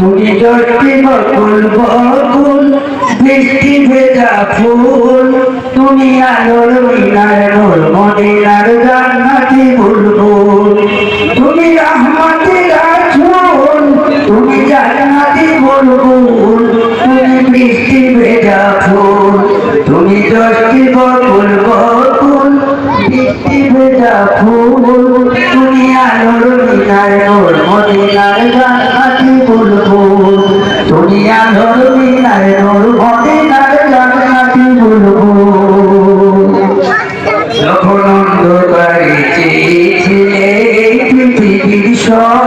তুমি দশটি বকুল বকুল বৃষ্টি ভেজা ফুল। তুমি আলোর মিনার নূর মদিনার জান্নাতি বুলবুল তুমি রহমতের রাসূল তুমি জান্নাতি বুলবুল তুমি বৃষ্টি ভেজা ফুল, তুমি দশটি বকুল বকুল ভেজা ফুল। তুমি আলোর মিনার নূর মদিনার জান্নাতি বুলবুল যখন অন্ধকারে চেয়েছিলে পৃথিবীর সব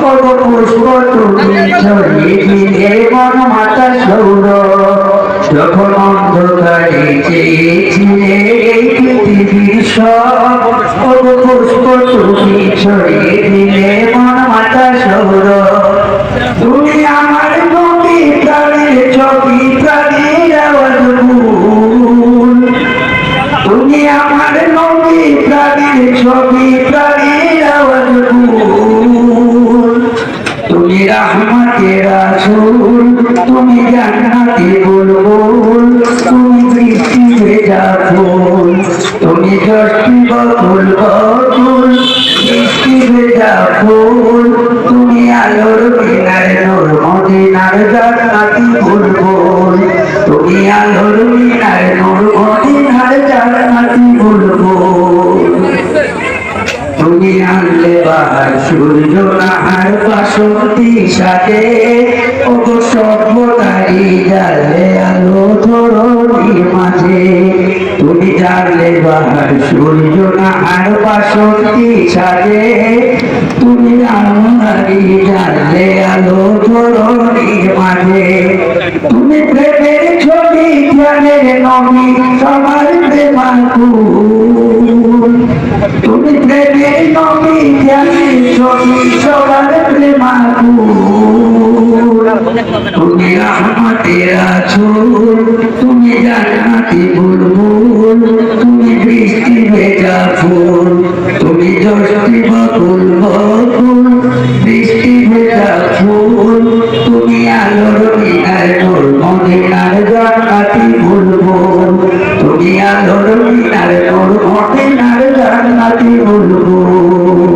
কত পুষ্প তুমি ছড়িয়ে দিলে মন মাতা সৌর। যখন অন্ধকারে চেয়েছিলে পৃথিবীর পুষ্প তুমি ছড়িয়ে দিলে মন মাতা সৌর। তুমি তুমি ফুল আলোর মিনার নূর মদিনার জান্নাতি বুলবুল তুমি আলোর মিনার নূর মদিনার জান্নাতি তুমি আনলে বাহার সূর্য নাহার বাসন্তী সাথে ওগো সভ্যতারি জালে আলো ধরণীর মাঝে। জানলে বাহার সূর্য নাহার বাসন্তী সাথে তুমি রামহারি জানলে আলো ধরণীর মাঝে। তুমি প্রেমের ছবি জ্ঞানের নমি সবার প্রেমাকুল তুমি প্রেমের নবী জ্ঞানের ছবি, সবার প্রেমাকুল তুমি রহমতের রাসূল তুমি তুমি আলোর মিনার নূর মদিনার জান্নাতি বুলবুল তুমি আলোর মিনার নূর মদিনার জান্নাতি বুলবুল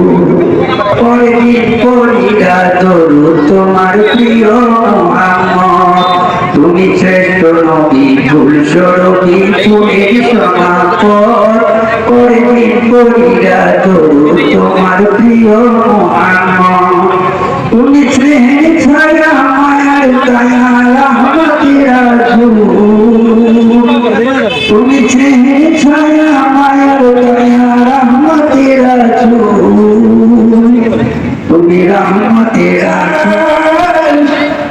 পরিদিন পরিরা তরু তোমার প্রিয় মোহাম্মদ। তুমি শ্রেষ্ঠ নবী ফুল স্বরূপী ফুলের সমাপদ পরিদিন পরিরা তরু তোমার প্রিয় মোহাম্মদ তুমি স্নেহের ছায়া, মায়ার দয়া তুমি স্নেহের ছায়া, মায়ার দয়া রহমতের রাসূল তুমি রহমতের রাসূল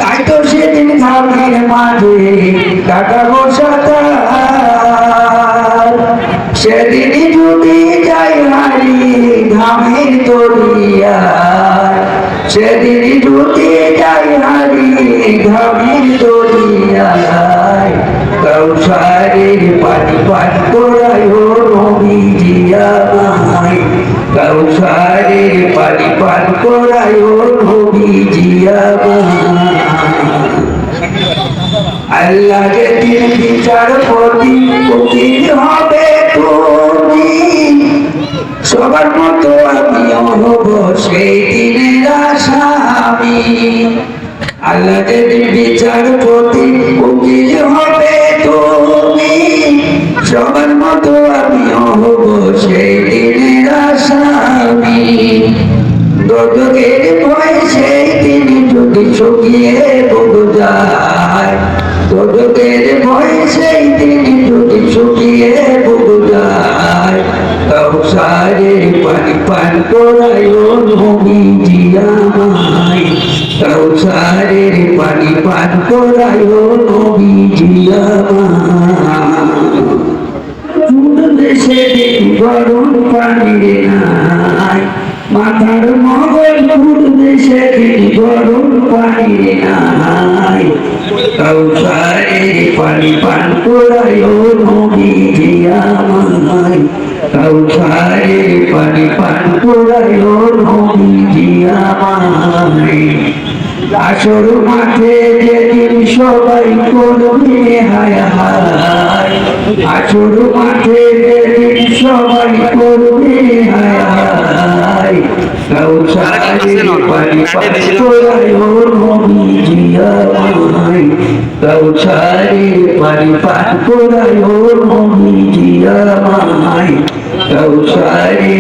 তাই তো সেদিন ধামের মাঝে কাটা বসাতা সেদিন যদি যাই হারিয়ে ঘামের তরিয়া সেদিন যদি যাই হারিয়ে ঘামের তরিয়ায় কৌশারের পানি পান করায় ও নবী জিয়ামাই কৌশারের পানি পান করায় ও আল্লাহ যেদিন বিচার প্রতি উকিল হবে তুমি সবার মতো আমিও হব সেই দিনের আসামি আল্লাহ যেদিন বিচার প্রতি উকিল হবে তুমি সবার ও নবী জিয়ামাই কৌসারের পানি পান করায় ও নবী জিয়ামাই গরম পানি নাই মাথার মগজ ভুল দেশে গরম পানি নাই কৌসারে পানি পান করায় ও নবী জিয়ামাই কৌসারে পানি পান ও নবী জিয়ামাই আসর মাঠে যেদিন সবাই করবে হায় হায়। আসর মাঠে যেদিন সবাই করবে হায় হায়। কাউসারে পানি পানি তোরাই ওর নবীজি আমায় কাউসারে পানি পান তোরাই ওর মমি জিয়া কাউসারে